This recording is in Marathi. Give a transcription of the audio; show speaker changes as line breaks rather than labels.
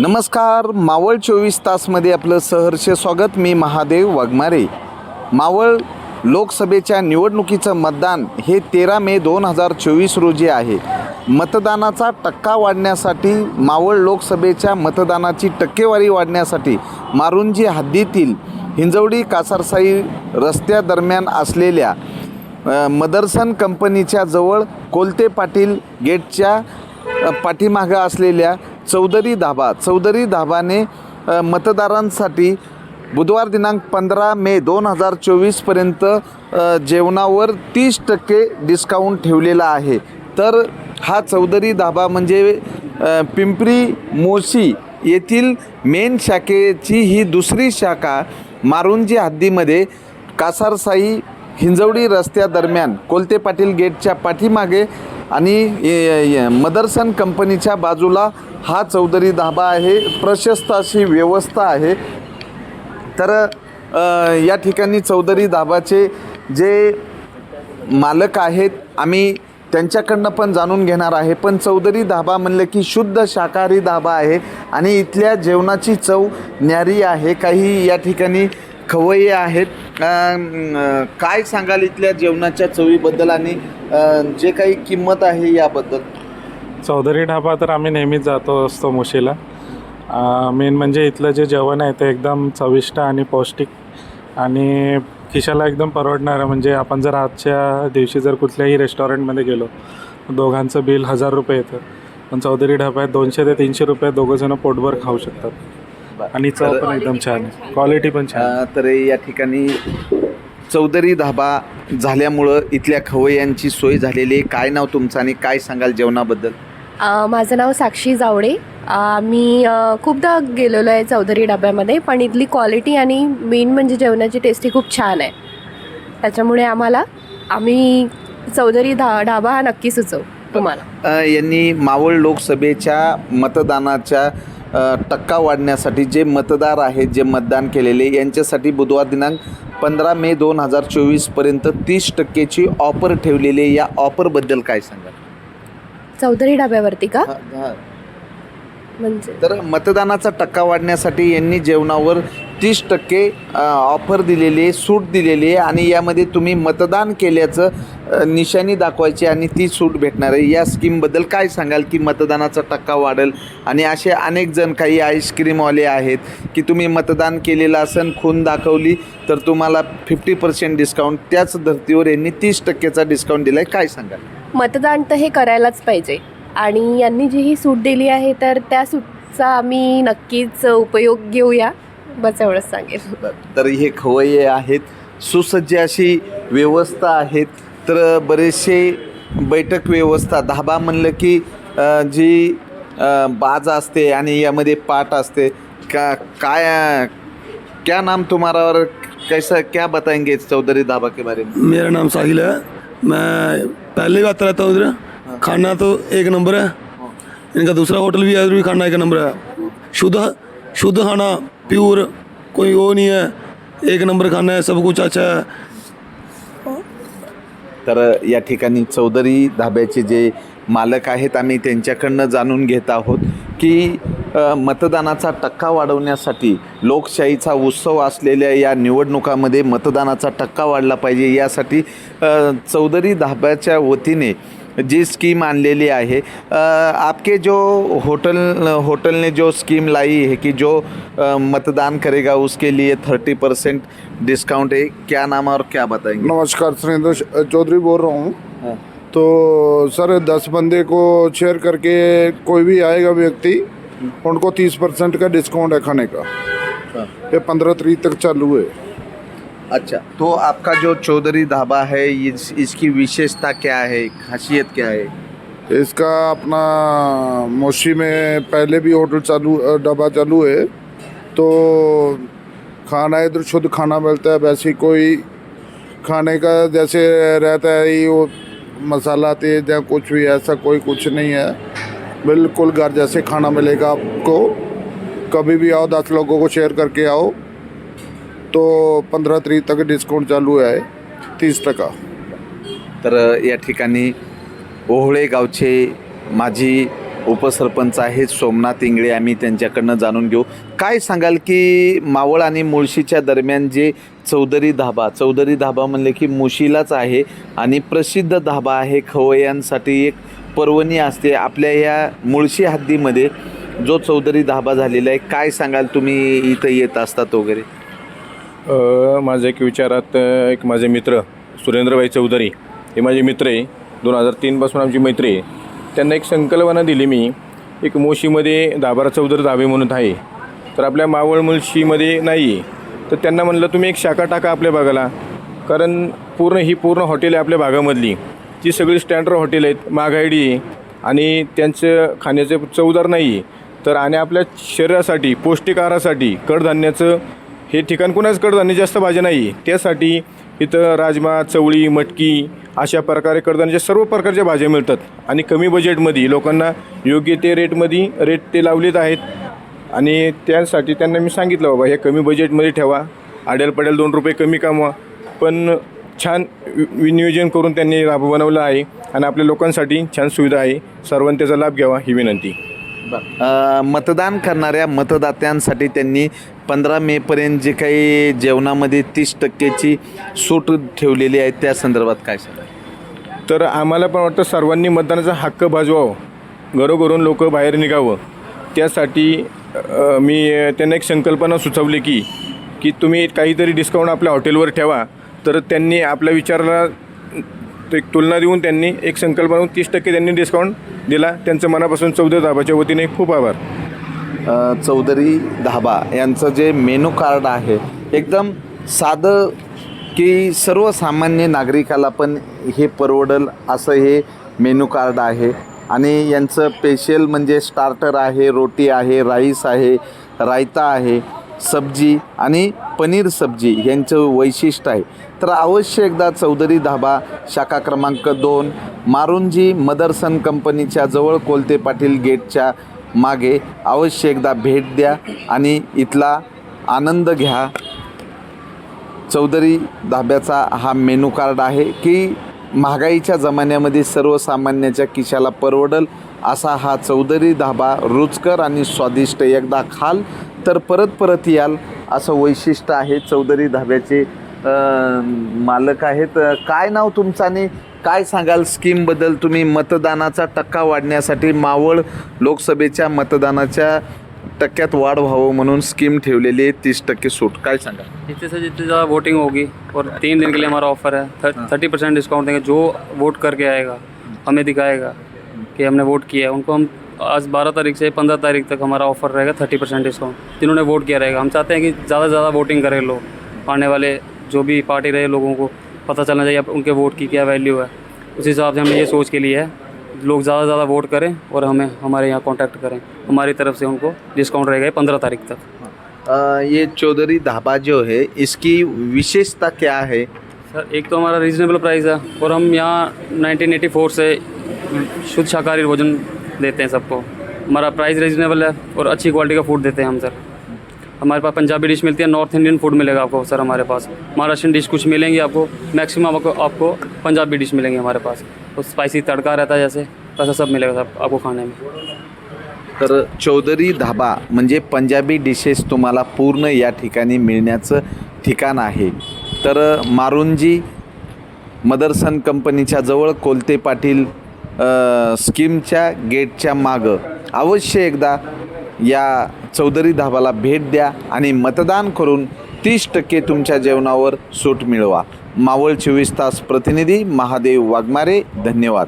नमस्कार मावळ चोवीस तासमध्ये आपलं सहर्ष स्वागत. मी महादेव वाघमारे. मावळ लोकसभेच्या निवडणुकीचं मतदान हे तेरा मे दोन हजार चोवीस रोजी आहे. मतदानाचा टक्का वाढण्यासाठी मावळ लोकसभेच्या मतदानाची टक्केवारी वाढण्यासाठी मारुंजी हद्दीतील हिंजवडी कासारसाई रस्त्यादरम्यान असलेल्या मदरसन कंपनीच्या जवळ कोलते पाटील गेटच्या पाठीमागं असलेल्या चौधरी धाबा. चौधरी धाबाने मतदारांसाठी बुधवार दिनांक पंधरा मे दोन हजार चोवीसपर्यंत जेवणावर तीस टक्के डिस्काउंट ठेवलेला आहे. तर हा चौधरी धाबा म्हणजे पिंपरी मोशी येथील मेन शाखेची ही दुसरी शाखा मारुंजी हद्दीमध्ये कासारसाई हिंजवडी रस्त्यादरम्यान कोलते पाटील गेटच्या पाठीमागे आणि मदरसन कंपनीच्या बाजूला हा चौधरी धाबा आहे. प्रशस्त अशी व्यवस्था आहे. तर या ठिकाणी चौधरी धाबाचे जे मालक आहेत आम्ही त्यांच्याकडनं पण जाणून घेणार आहे. पण चौधरी धाबा म्हणलं की शुद्ध शाकाहारी धाबा आहे आणि इथल्या जेवणाची चव न्यारी आहे. काही या ठिकाणी खवय्ये आहेत. काय सांगाल इथल्या जेवणाच्या चवीबद्दल आणि जे काही किंमत आहे याबद्दल?
चौधरी ढाबा तर आम्ही नेहमीच जातो असतो मुशीला. मेन म्हणजे इथलं जे जेवण आहे ते एकदम चविष्ट आणि पौष्टिक आणि खिशाला एकदम परवडणारं. म्हणजे आपण जर आजच्या दिवशी जर कुठल्याही रेस्टॉरंटमध्ये गेलो दोघांचं बिल हजार रुपये येतं. पण चौधरी ढाब्यात दोनशे ते तीनशे रुपये दोघंजणं पोटभर खाऊ शकतात. आणि चव पण एकदम छान आहे. क्वालिटी पण छान.
अ, तर या ठिकाणी चौधरी धाबा झाल्यामुळं इथल्या खवय्यांची सोय झालेली आहे. काय नाव तुमचं आणि काय सांगाल जेवणाबद्दल?
अ, माझं नाव साक्षी जावडे. अ, मी अ, खूपदा गेलेलो आहे चौधरी डब्यामध्ये पण इथली क्वालिटी आणि मेन म्हणजे जेवणाची टेस्टी खूप छान आहे. त्याच्यामुळे आम्हाला आम्ही चौधरी धा ढाबा हा नक्की सुचवू तुम्हाला.
अ, यांनी मावळ लोकसभेच्या मतदानाच्या टक्का वाढण्यासाठी जे मतदार आहेत जे मतदान केलेले यांच्यासाठी बुधवार दिनांक पंधरा मे दोन हजार चोवीसपर्यंत तीस टक्केची ऑफर ठेवलेली आहे. या ऑफरबद्दल काय सांगाल
चौधरी ढाब्यावरती का. म्हणजे
तर मतदानाचा टक्का वाढण्यासाठी यांनी जेवणावर तीस टक्के ऑफर दिलेली आहे सूट दिलेली आहे आणि यामध्ये तुम्ही मतदान केल्याचं निशाणी दाखवायची आणि ती सूट भेटणार आहे. या स्कीमबद्दल काय सांगाल की मतदानाचा टक्का वाढेल? आणि असे अनेक जण काही आईस्क्रीमवाले आहेत की तुम्ही मतदान केलेलं असन खून दाखवली तर तुम्हाला फिफ्टी पर्सेंट डिस्काउंट त्याच धर्तीवर यांनी तीस टक्केचा डिस्काउंट दिला आहे काय सांगाल?
मतदान तर हे करायलाच पाहिजे. आणि यांनी जी ही सूट दिली आहे तर त्या सूटचा आम्ही नक्कीच उपयोग घेऊया. बस एवढंच सांगेल
तर हे खवय्ये आहेत. सुसज्ज अशी व्यवस्था आहेत. तर बरेचसे बैठक व्यवस्था धाबा म्हणलं की जी बाज असते आणि यामध्ये पाट असते का काय क्या नाम तुम्हारा और कैसा क्या बताएंगे इस चौधरी धाबा के बारे में?
मेरा नाम साहिल है। मैं पहले भी आता रहता हूँ। खाना तो एक नंबर है। इनका दूसरा होटल भी है उधर भी खाना एक नंबर है। शुद्ध शुद्ध खाना प्योर कोई वो नहीं है। एक नंबर खाना है सब कुछ अच्छा है।
तर या ठिकाणी चौधरी धाब्याचे जे मालक आहेत आम्ही त्यांच्याकडनं जाणून घेत आहोत की मतदानाचा टक्का वाढवण्यासाठी लोकशाहीचा उत्सव असलेल्या या निवडणुकामध्ये मतदानाचा टक्का वाढला पाहिजे. यासाठी चौधरी धाब्याच्या वतीने जी स्कीम आणलेली आहे. आपके जो होटल होटल ने जो स्कीम लाई है कि जो मतदान करेगा उसके लिए थर्टी परसेंट डिस्काउंट है क्या नाम है और क्या बताएँगे?
नमस्कार सुरेंद्र चौधरी बोल रहा हूँ।
हाँ।
तो सर दस बंदे को शेयर करके कोई भी आएगा व्यक्ति उनको तीस परसेंट का डिस्काउंट है खाने का।
हाँ।
ये पंद्रह तरीक तक चालू है।
अच्छा। तो आपका जो चौधरी ढाबा है इस, इसकी विशेषता क्या है? खासियत क्या है?
इसका अपना मोशी में पहले भी होटल चालू ढाबा चालू है। तो खाना इधर शुद्ध खाना मिलता है वैसे कोई खाने का जैसे रहता है ये वो मसाला तेज या कुछ भी ऐसा कोई कुछ नहीं है। बिल्कुल घर जैसे खाना मिलेगा आपको। कभी भी आओ दस लोगों को शेयर करके आओ। तो पंधरा तरी तक डिस्काउंट चालू आहे. तीस टका.
तर या ठिकाणी ओहळे गावचे माझी उपसरपंच आहेत सोमनाथ इंगळे आम्ही त्यांच्याकडनं जाणून घेऊ. काय सांगाल की मावळ आणि मुळशीच्या दरम्यान जे चौधरी धाबा चौधरी धाबा म्हणले की मुशीलाच आहे आणि प्रसिद्ध धाबा आहे खवय्यांसाठी एक पर्वणी असते. आपल्या या मुळशी हद्दीमध्ये जो चौधरी धाबा झालेला आहे काय सांगाल? तुम्ही इथं येत असतात वगैरे.
माझं एक विचारात एक माझे मित्र सुरेंद्रभाई चौधरी हे माझे मित्र आहे. दोन हजार तीनपासून आमची मैत्री आहे. त्यांना एक संकल्पना दिली मी एक मोशीमध्ये दाबारा चौधरी धाबे म्हणून आहे. तर आपल्या मावळ मुळशीमध्ये नाही आहे तर त्यांना म्हणलं तुम्ही एक शाखा टाका आपल्या भागाला. कारण पूर्ण ही पूर्ण हॉटेल आहे आपल्या भागामधली. ती सगळी स्टँडर्ड हॉटेल आहेत महागाईडी आहे. आणि त्यांचं खाण्याचे चवदार नाही आहे तर आणि आपल्या शरीरासाठी पौष्टिक आहारासाठी कडधान्याचं हे ठिकाण कुणाच कडधान्य जास्त भाज्या नाही. त्यासाठी इथं राजमा चवळी मटकी अशा प्रकारे कडधान्याच्या सर्व प्रकारच्या भाज्या मिळतात. आणि कमी बजेटमध्ये लोकांना योग्य ते रेटमध्ये रेट ते लावलेत आहेत. आणि त्यासाठी त्यांना मी सांगितलं बाबा हे कमी बजेटमध्ये ठेवा. आड्याल पड्याल दोन रुपये कमी कमवा. पण छान वि- विनियोजन करून त्यांनी राब बनवलं आहे. आणि आपल्या लोकांसाठी छान सुविधा आहे. सर्वांनी त्याचा लाभ घ्यावा ही विनंती.
अ, मतदान करणाऱ्या मतदात्यांसाठी त्यांनी पंधरा मेपर्यंत जे काही जेवणामध्ये तीस टक्क्याची सूट ठेवलेली आहे त्या संदर्भात काय सांगा
तर आम्हाला पण वाटतं सर्वांनी मतदानाचा हक्क भाजवावं घरोघरून लोक बाहेर निघावं. त्यासाठी अ, मी अ, त्यांना एक संकल्पना सुचवली की की तुम्ही काहीतरी डिस्काउंट आपल्या हॉटेलवर ठेवा. तर त्यांनी आपल्या विचाराला एक तुलना देऊन त्यांनी एक संकल्पना तीस टक्के त्यांनी डिस्काउंट दिला. त्यांचं मनापासून चौधरी धाबाच्या वतीने खूप आभार.
चौधरी धाबा यांचं जे मेनू कार्ड आहे एकदम साधं की सर्वसामान्य नागरिकाला पण हे परवडल असं हे मेनू कार्ड आहे. आणि यांचं स्पेशल म्हणजे स्टार्टर आहे रोटी आहे राईस आहे रायता आहे सब्जी आणि पनीर सब्जी यांचं वैशिष्ट्य आहे. तर अवश्य एकदा चौधरी धाबा शाखा क्रमांक दोन मारुंजी मदरसन कंपनीच्या जवळ कोलते पाटील गेटच्या मागे अवश्य एकदा भेट द्या आणि इथला आनंद घ्या. चौधरी धाब्याचा हा मेनू कार्ड आहे की महागाईच्या जमान्यामध्ये सर्वसामान्याच्या खिशाला परवडल असा हा चौधरी धाबा रुचकर आणि स्वादिष्ट एकदा खाल तर परत परत याल. असं वैशिष्ट्य आहे चौधरी धाब्याचे मालक आहेत. काय नाव तुमचं आणि काय सांगाल स्कीमबद्दल तुम्ही मतदानाचा टक्का वाढण्यासाठी मावळ लोकसभेच्या मतदानाच्या टक्क्यात वाढ व्हावं म्हणून स्कीम ठेवलेली आहे तीस टक्के सूट. काय सांगा
जितने से जितनी ज़्यादा वोटिंग होगी और तीन दिन के लिए हमारा ऑफर है. थर्टी परसेंट डिस्काउंट देंगे. जो वोट करके आएगा हमें दिखाएगा कि हमने वोट किया है उनको हम आज बारह तारीख से पंद्रह तारीख तक हमारा ऑफ़र रहेगा थर्टी परसेंट डिस्काउंट जिन्होंने वोट किया रहेगा। हम चाहते हैं कि ज़्यादा से ज़्यादा वोटिंग करें लोग आने वाले जो भी पार्टी रहे लोगों को पता चलना चाहिए उनके वोट की क्या वैल्यू है। उस हिसाब से हमने ये सोच के लिए है लोग ज़्यादा से ज़्यादा वोट करें और हमें हमारे यहाँ कॉन्टैक्ट करें। हमारी तरफ़ से उनको डिस्काउंट रहेगा पंद्रह तारीख तक।
अ, ये चौधरी ढाबा जो है इसकी विशेषता क्या है?
सर एक तो हमारा रीजनेबल प्राइस है और हम यहाँ 1984 से शुद्ध शाकाहारी भोजन देते हैं सबको। हमारा प्राइस रीजनेबल है और अच्छी क्वालिटी का फूड देते हैं हम सर हमारे पास पंजाबी डिश मिलती है नॉर्थ इंडियन फूड मिलेगा आपको सर हमारे पास। महाराष्ट्रियन डिश कुछ मिलेंगी आपको मैक्सिमम आपको आपको पंजाबी डिश मिलेंगी हमारे पास। और स्पाइसी तड़का रहता है जैसे वैसा सब मिलेगा सर आपको खाने में।
तर चौधरी धाबा म्हणजे पंजाबी डिशेस तुम्हाला पूर्ण या ठिकाणी मिळण्याचं ठिकाण आहे. तर मारुंजी मदरसन कंपनीच्या जवळ कोलते पाटील स्कीमच्या गेटच्या मागं अवश्य एकदा या चौधरी धाबाला भेट द्या आणि मतदान करून तीस टक्के तुमच्या जेवणावर सूट मिळवा. मावळ चोवीस तास प्रतिनिधी महादेव वाघमारे धन्यवाद.